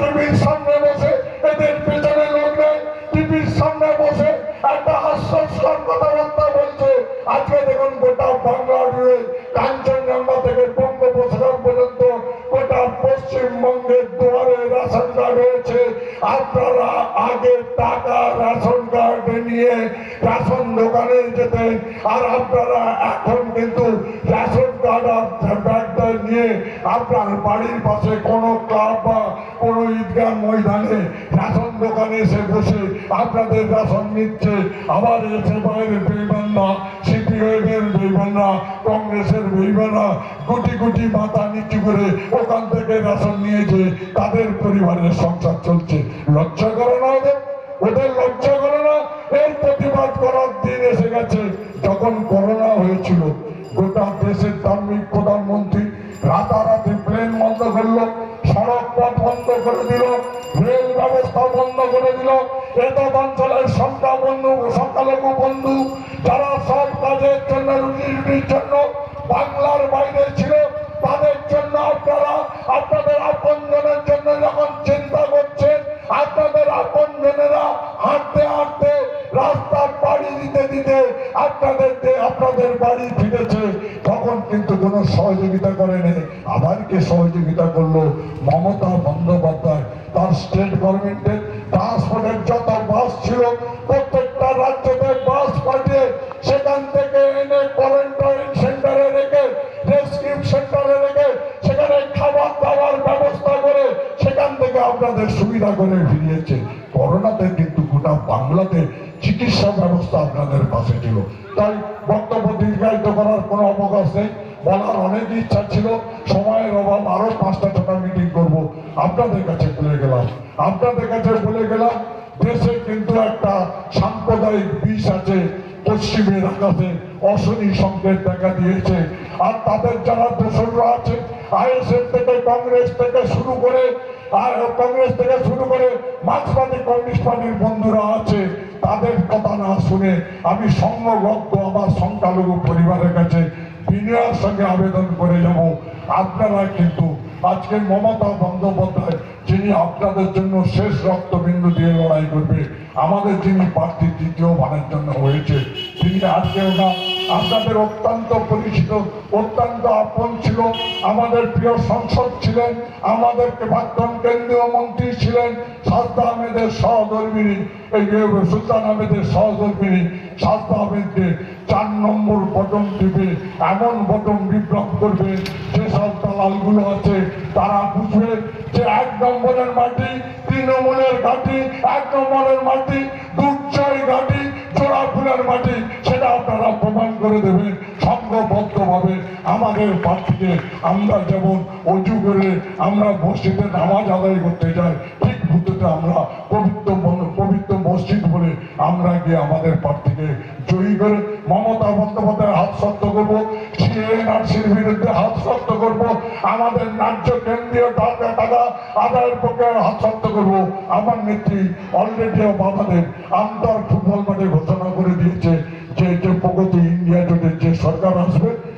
টিভির সামনে বসে, এদের পেছনে লোক নেই টিভির সামনে বসে একটা হাস্যস্কর কথাবার্তা বলছে। আজকে দেখুন গোটা বাংলা জুড়ে কাঞ্চনজঙ্ঘা থেকে বঙ্গোপসাগর পর্যন্ত গোটা পশ্চিমবঙ্গের দুয়ারে রেশন কার্ড হয়েছে আপনারা আগে টাকা রেশন কার্ড নিয়ে রেশন দোকানে যেতেন, আর আপনারা এখন কিন্তু রেশন কার্ড আর নিয়ে আপনার বাড়ির পাশে কোনো ক্লাব বা কোনো ঈদগাহ ময়দানে রেশন দোকানে এসে বসে আপনাদের রেশন নিচ্ছে। আবার এসে বাইরে বেইমান না সিপিআইএমের বেইমান না কংগ্রেসের বেইমান না কোটি কোটি মাথা নিচু করে ওখান থেকে রেশন নিয়েছে। তাদের পরিবারের সংসার চলছে। লজ্জা করে না ওদের। ওদের লজ্জা করে না। এর প্রতিবাদ করার দিন এসে গেছে। যখন করোনা হয়েছিল, গোটা দেশের ধার্মিক প্রধানমন্ত্রী এত অঞ্চলের সংখ্যা বন্ধু, সংখ্যালঘু বন্ধু, যারা সব কাজের জন্য রুটি রুটির জন্য বাংলার বাইরে ছিল, তাদের জন্য আপনারা, আপনাদের আপনজনের জন্য যখন চিন্তা করছেন, আপনাদের আপনজনেরা হাঁটতে হাঁটতে রাস্তার বাড়ি দিতে দিতে আপনাদের আপনাদের বাড়ি ফিরেছে। তখন কিন্তু কোনো সহযোগিতা করেনি। আবার সহযোগিতা করল? মমতা বন্দ্যোপাধ্যায়, তার স্টেট গভর্নমেন্টের ট্রান্সপোর্টের যত বাস ছিল, প্রত্যেকটা রাজ্যতে বাস পাঠিয়ে সেখান থেকে এনে কোয়ারেন্টাইন সেন্টারে রেখে রেস্কিউ সেন্টারে রেখে সেখানে খাবার দাবার ব্যবস্থা করে সেখান থেকে আপনাদের সুবিধা করে ফিরিয়েছে। করোনাতে কিন্তু গোটা বাংলাতে চিকিৎসা ব্যবস্থা আপনাদের পাশে ছিল। তাই বক্তব্য দীর্ঘায়িত করার কোনো অবকাশ নেই। বলার অনেক ইচ্ছা ছিল, সময়ের অভাব, আরও পাঁচটা ছটা মিটিং করব। আপনাদের কাছে বলে গেলাম। আপনাদের কাছে বলে গেলাম, দেশে কিন্তু একটা সাম্প্রদায়িক বিষ আছে, পশ্চিমের আকাশে অশনি সংকেত দেখা দিয়েছে। আর তাদের যারা দোসররা আছে, আইএসএফ থেকে, কংগ্রেস থেকে শুরু করে, আর কংগ্রেস থেকে শুরু করে মার্ক্সবাদী কমিউনিস্ট পার্টির বন্ধুরা আছে, তাদের কথা না শুনে আমি সংঘবদ্ধ আমার সংখ্যালঘু পরিবারের কাছে বিনয়ের সঙ্গে আবেদন করে যাব আপনারা কিন্তু আজকে মমতা বন্দ্যোপাধ্যায়, যিনি আপনাদের জন্য শেষ রক্তবিন্দু দিয়ে লড়াই করবে, আমাদের যিনি প্রার্থী দ্বিতীয় বারের জন্য হয়েছে, তিনি আজকেও না। আপনাদের অত্যন্ত পরিচিত, অত্যন্ত আপন ছিল, আমাদের প্রিয় সংসদ ছিলেন, আমাদেরকে প্রাক্তন কেন্দ্রীয় মন্ত্রী ছিলেন সাজদা আহমেদের সহধর্মিনী, এই সুলতান আহমেদের সহধর্মিনী সাজদা আহমেদকে চার নম্বর বটন টিপে এমন বটন বিপ্লব করবে যেসব দালালগুলো আছে, তারা বুঝবে যে এক নম্বরের মাটি, তৃণমূলের ঘাটি, এক নম্বরের মাটি দুর্জয় ঘাটি চোরা ফুলের মাটি করে দেবেন সংঘবদ্ধভাবে আমাদের প্রার্থীকে আমরা যেমন অজু করে আমরা মসজিদে নামাজ আদায় করতে যাই, ঠিক বুদ্ধতে আমরা পবিত্র পবিত্র মসজিদ বলে আমরা গিয়ে আমাদের প্রার্থীকে জয়ী করে মমতা বন্দ্যোপাধ্যায়ের হাত শক্ত করব সিএনআরসির বিরুদ্ধে হাত শক্ত করব, আমাদের ন্যায্য কেন্দ্রীয় টাকা টাকা আদায়ের পক্ষে হাত শক্ত করব। আমার নেত্রী অলরেডি আমাদের আন্তর ফুটবল মাঠে ঘোষণা prosper